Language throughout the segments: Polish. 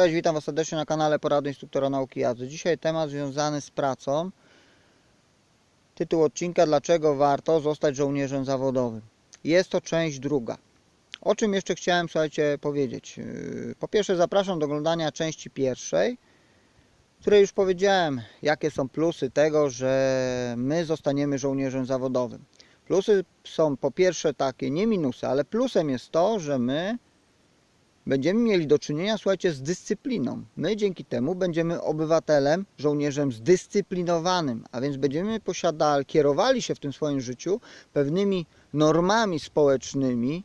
Cześć, witam Was serdecznie na kanale Porady Instruktora Nauki Jazdy. Dzisiaj temat związany z pracą. Tytuł odcinka Dlaczego warto zostać żołnierzem zawodowym. Jest to część druga. O czym jeszcze chciałem, słuchajcie, powiedzieć. Yy, Po pierwsze zapraszam do oglądania części pierwszej, w której już powiedziałem, jakie są plusy tego, że my zostaniemy żołnierzem zawodowym. Plusy są po pierwsze takie, nie minusy, ale plusem jest to, że my będziemy mieli do czynienia, słuchajcie, z dyscypliną. My dzięki temu będziemy obywatelem, żołnierzem zdyscyplinowanym, a więc będziemy posiadali, kierowali się w tym swoim życiu pewnymi normami społecznymi,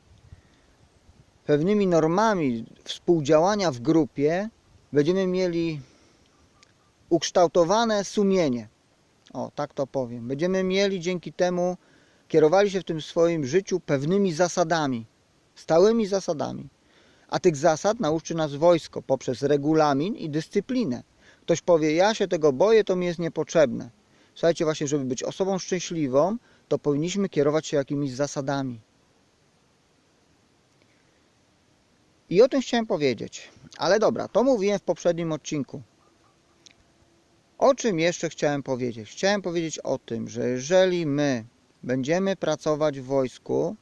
pewnymi normami współdziałania w grupie, będziemy mieli ukształtowane sumienie. O, tak to powiem. Będziemy mieli dzięki temu, kierowali się w tym swoim życiu pewnymi zasadami, stałymi zasadami. A tych zasad nauczy nas wojsko poprzez regulamin i dyscyplinę. Ktoś powie, ja się tego boję, to mi jest niepotrzebne. Słuchajcie, właśnie, żeby być osobą szczęśliwą, to powinniśmy kierować się jakimiś zasadami. I o tym chciałem powiedzieć. Ale dobra, to mówiłem w poprzednim odcinku. O czym jeszcze chciałem powiedzieć? Chciałem powiedzieć o tym, że jeżeli my będziemy pracować w wojsku,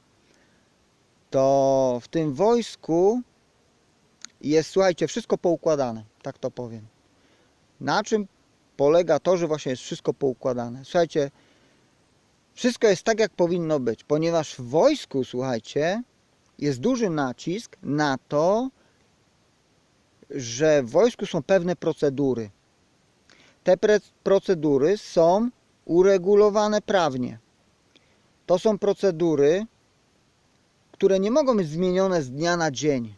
to w tym wojsku jest, słuchajcie, wszystko poukładane, tak to powiem. Na czym polega to, że właśnie jest wszystko poukładane? Słuchajcie, wszystko jest tak, jak powinno być, ponieważ w wojsku, słuchajcie, jest duży nacisk na to, że w wojsku są pewne procedury. Te procedury są uregulowane prawnie. To są procedury, które nie mogą być zmienione z dnia na dzień.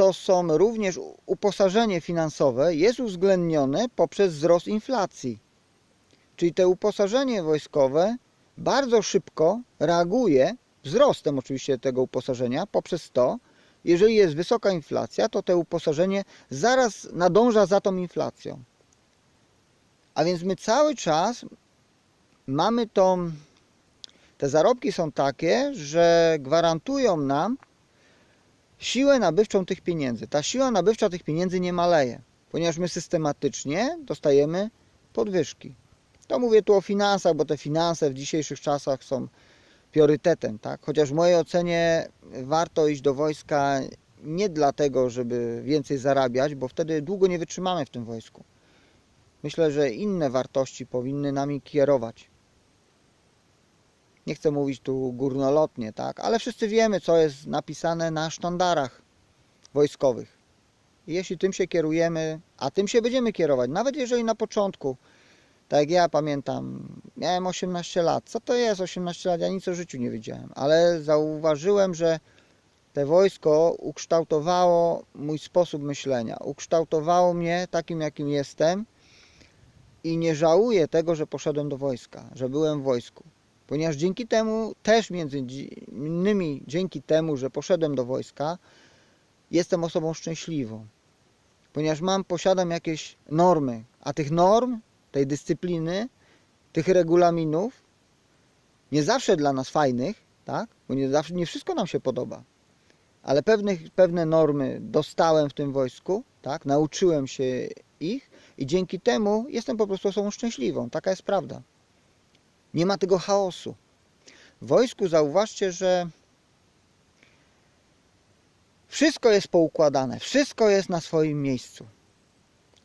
To są również uposażenie finansowe jest uwzględnione poprzez wzrost inflacji. Czyli te uposażenie wojskowe bardzo szybko reaguje wzrostem oczywiście tego uposażenia poprzez to, jeżeli jest wysoka inflacja, to te uposażenie zaraz nadąża za tą inflacją. A więc my cały czas mamy tą te zarobki są takie, że gwarantują nam siłę nabywczą tych pieniędzy. Ta siła nabywcza tych pieniędzy nie maleje, ponieważ my systematycznie dostajemy podwyżki. To mówię tu o finansach, bo te finanse w dzisiejszych czasach są priorytetem, tak? Chociaż w mojej ocenie warto iść do wojska nie dlatego, żeby więcej zarabiać, bo wtedy długo nie wytrzymamy w tym wojsku. Myślę, że inne wartości powinny nami kierować nie chcę mówić tu górnolotnie, tak, ale wszyscy wiemy, co jest napisane na sztandarach wojskowych. I jeśli tym się kierujemy, a tym się będziemy kierować, nawet jeżeli na początku, tak jak ja pamiętam, miałem 18 lat. Co to jest 18 lat? Ja nic o życiu nie wiedziałem, ale zauważyłem, że te wojsko ukształtowało mój sposób myślenia, ukształtowało mnie takim, jakim jestem i nie żałuję tego, że poszedłem do wojska, że byłem w wojsku ponieważ dzięki temu, też między innymi dzięki temu, że poszedłem do wojska, jestem osobą szczęśliwą. Ponieważ mam, posiadam jakieś normy, a tych norm, tej dyscypliny, tych regulaminów, nie zawsze dla nas fajnych, tak? Bo nie zawsze, nie wszystko nam się podoba. Ale pewnych, pewne normy dostałem w tym wojsku, tak? Nauczyłem się ich i dzięki temu jestem po prostu osobą szczęśliwą. Taka jest prawda. Nie ma tego chaosu. W wojsku zauważcie, że wszystko jest poukładane, wszystko jest na swoim miejscu.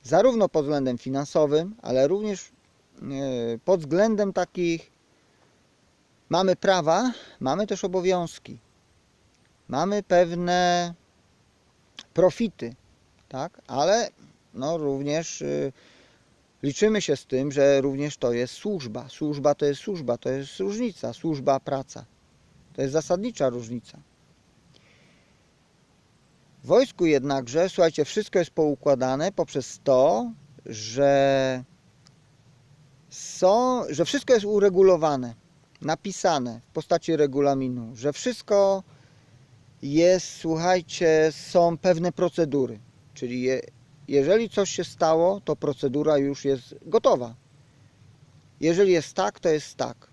Zarówno pod względem finansowym, ale również e, pod względem takich mamy prawa, mamy też obowiązki. Mamy pewne profity, tak? Ale no również y, liczymy się z tym, że również to jest służba. Służba to jest służba, to jest różnica. Służba, praca. To jest zasadnicza różnica. W wojsku jednakże, słuchajcie, wszystko jest poukładane poprzez to, że są, że wszystko jest uregulowane, napisane w postaci regulaminu, że wszystko jest, słuchajcie, są pewne procedury. Czyli jeżeli coś się stało, to procedura już jest gotowa. Jeżeli jest tak, to jest tak.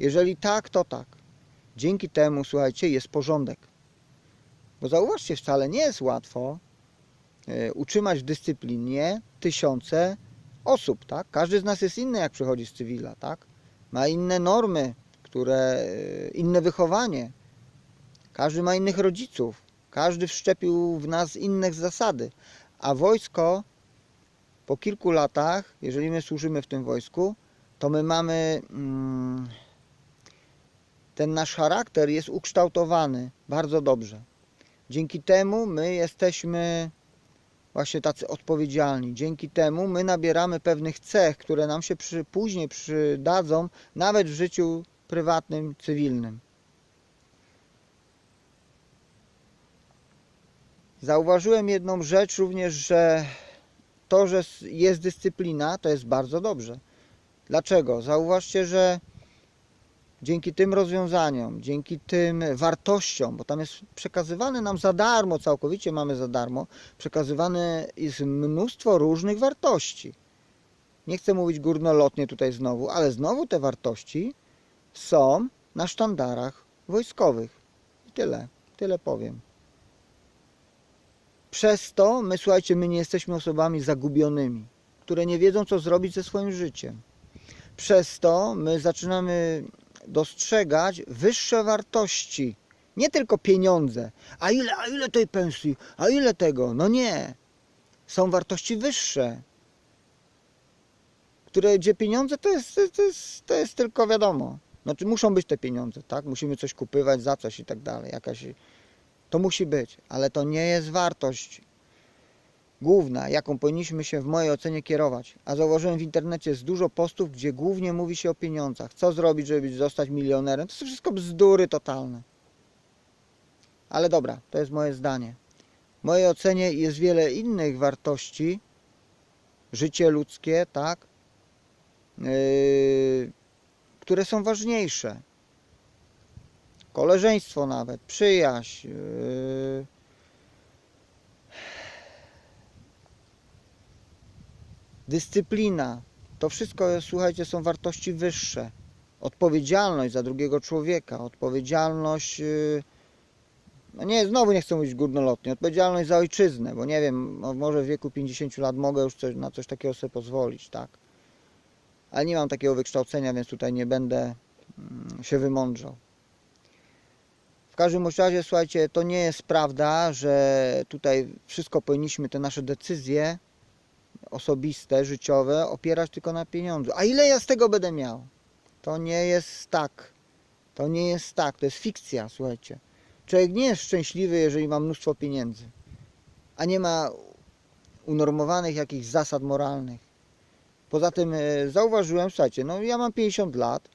Jeżeli tak, to tak. Dzięki temu, słuchajcie, jest porządek. Bo zauważcie, wcale nie jest łatwo e, utrzymać w dyscyplinie tysiące osób, tak? Każdy z nas jest inny, jak przychodzi z cywila, tak? Ma inne normy, które, e, inne wychowanie. Każdy ma innych rodziców. Każdy wszczepił w nas inne zasady. A wojsko po kilku latach, jeżeli my służymy w tym wojsku, to my mamy mm, ten nasz charakter jest ukształtowany bardzo dobrze. Dzięki temu my jesteśmy właśnie tacy odpowiedzialni. Dzięki temu my nabieramy pewnych cech, które nam się przy, później przydadzą, nawet w życiu prywatnym, cywilnym. Zauważyłem jedną rzecz również, że to, że jest dyscyplina, to jest bardzo dobrze. Dlaczego? Zauważcie, że dzięki tym rozwiązaniom, dzięki tym wartościom, bo tam jest przekazywane nam za darmo, całkowicie mamy za darmo, przekazywane jest mnóstwo różnych wartości. Nie chcę mówić górnolotnie tutaj znowu, ale znowu te wartości są na sztandarach wojskowych. I tyle, tyle powiem. Przez to my, słuchajcie, my nie jesteśmy osobami zagubionymi, które nie wiedzą, co zrobić ze swoim życiem. Przez to my zaczynamy dostrzegać wyższe wartości. Nie tylko pieniądze. A ile, a ile tej pensji? A ile tego? No nie. Są wartości wyższe. Które, gdzie pieniądze to jest, to jest, to jest tylko wiadomo. Znaczy muszą być te pieniądze, tak? Musimy coś kupywać za coś i tak dalej. Jakaś, to musi być, ale to nie jest wartość główna, jaką powinniśmy się w mojej ocenie kierować. A zauważyłem w internecie jest dużo postów, gdzie głównie mówi się o pieniądzach. Co zrobić, żeby zostać milionerem? To są wszystko bzdury totalne. Ale dobra, to jest moje zdanie. W mojej ocenie jest wiele innych wartości. Życie ludzkie, tak? Yy, które są ważniejsze. Koleżeństwo nawet, przyjaźń. Yy, dyscyplina. To wszystko, słuchajcie, są wartości wyższe. Odpowiedzialność za drugiego człowieka, odpowiedzialność. yy, No nie, znowu nie chcę mówić górnolotnie. Odpowiedzialność za ojczyznę, bo nie wiem, mo- może w wieku 50 lat mogę już coś, na coś takiego sobie pozwolić, tak? Ale nie mam takiego wykształcenia, więc tutaj nie będę mm, się wymądrzał. W każdym razie, słuchajcie, to nie jest prawda, że tutaj wszystko powinniśmy, te nasze decyzje osobiste, życiowe opierać tylko na pieniądzu. A ile ja z tego będę miał? To nie jest tak. To nie jest tak. To jest fikcja, słuchajcie. Człowiek nie jest szczęśliwy, jeżeli ma mnóstwo pieniędzy, a nie ma unormowanych jakichś zasad moralnych. Poza tym e, zauważyłem, słuchajcie, no ja mam 50 lat.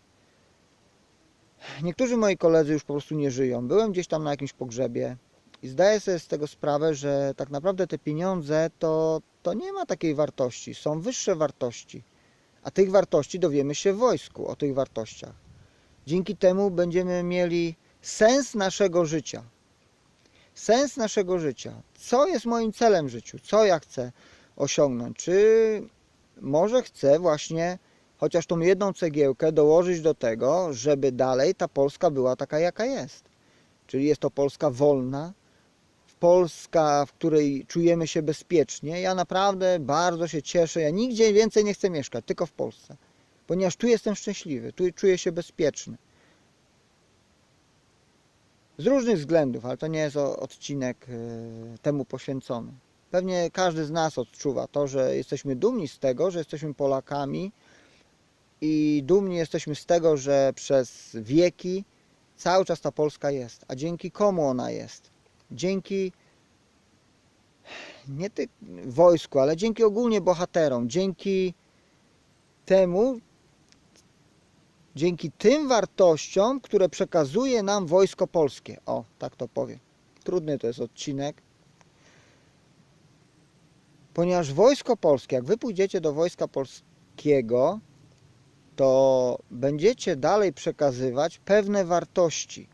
Niektórzy moi koledzy już po prostu nie żyją. Byłem gdzieś tam na jakimś pogrzebie i zdaję sobie z tego sprawę, że tak naprawdę te pieniądze to, to nie ma takiej wartości. Są wyższe wartości. A tych wartości dowiemy się w wojsku, o tych wartościach. Dzięki temu będziemy mieli sens naszego życia. Sens naszego życia. Co jest moim celem w życiu? Co ja chcę osiągnąć? Czy może chcę właśnie chociaż tą jedną cegiełkę dołożyć do tego, żeby dalej ta Polska była taka, jaka jest. Czyli jest to Polska wolna, Polska, w której czujemy się bezpiecznie. Ja naprawdę bardzo się cieszę. Ja nigdzie więcej nie chcę mieszkać, tylko w Polsce. Ponieważ tu jestem szczęśliwy, tu czuję się bezpieczny. Z różnych względów, ale to nie jest odcinek e, temu poświęcony. Pewnie każdy z nas odczuwa to, że jesteśmy dumni z tego, że jesteśmy Polakami i dumni jesteśmy z tego, że przez wieki cały czas ta Polska jest. A dzięki komu ona jest? Dzięki nie tylko wojsku, ale dzięki ogólnie bohaterom, dzięki temu, dzięki tym wartościom, które przekazuje nam Wojsko Polskie. O, tak to powiem. Trudny to jest odcinek. Ponieważ Wojsko Polskie, jak wy pójdziecie do Wojska Polskiego, to będziecie dalej przekazywać pewne wartości.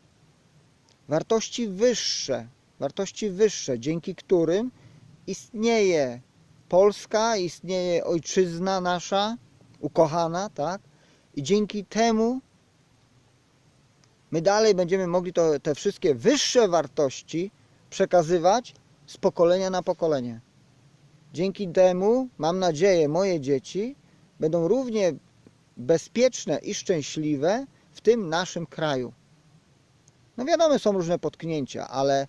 Wartości wyższe, wartości wyższe, dzięki którym istnieje Polska, istnieje ojczyzna nasza, ukochana, tak? I dzięki temu my dalej będziemy mogli to, te wszystkie wyższe wartości przekazywać z pokolenia na pokolenie. Dzięki temu, mam nadzieję, moje dzieci będą równie bezpieczne i szczęśliwe w tym naszym kraju. No wiadomo, są różne potknięcia, ale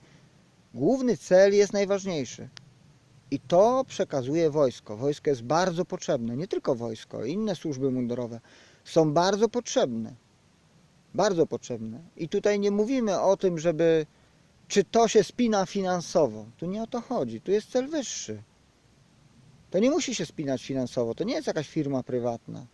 główny cel jest najważniejszy. I to przekazuje wojsko. Wojsko jest bardzo potrzebne. Nie tylko wojsko, inne służby mundurowe są bardzo potrzebne. Bardzo potrzebne. I tutaj nie mówimy o tym, żeby czy to się spina finansowo. Tu nie o to chodzi. Tu jest cel wyższy. To nie musi się spinać finansowo. To nie jest jakaś firma prywatna.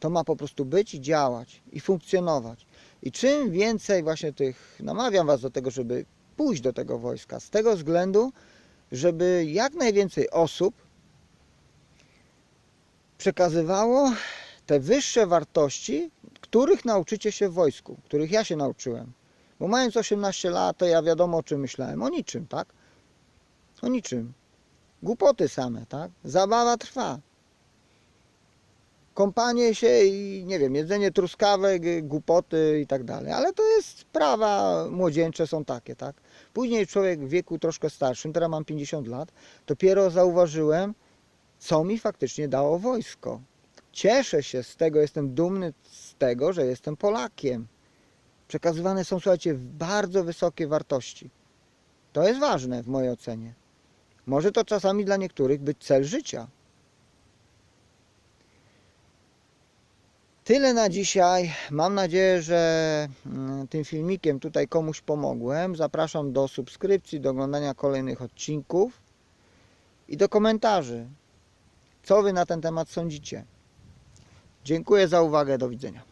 To ma po prostu być i działać i funkcjonować. I czym więcej właśnie tych, namawiam Was do tego, żeby pójść do tego wojska, z tego względu, żeby jak najwięcej osób przekazywało te wyższe wartości, których nauczycie się w wojsku, których ja się nauczyłem. Bo mając 18 lat, to ja wiadomo o czym myślałem. O niczym, tak? O niczym. Głupoty same, tak? Zabawa trwa. Kąpanie się i nie wiem, jedzenie truskawek, y, głupoty i tak dalej. Ale to jest sprawa młodzieńcze są takie, tak? Później człowiek w wieku troszkę starszym, teraz mam 50 lat, dopiero zauważyłem, co mi faktycznie dało wojsko. Cieszę się z tego, jestem dumny z tego, że jestem Polakiem. Przekazywane są, słuchajcie, bardzo wysokie wartości. To jest ważne w mojej ocenie. Może to czasami dla niektórych być cel życia. Tyle na dzisiaj. Mam nadzieję, że mm, tym filmikiem tutaj komuś pomogłem. Zapraszam do subskrypcji, do oglądania kolejnych odcinków i do komentarzy. Co Wy na ten temat sądzicie? Dziękuję za uwagę. Do widzenia.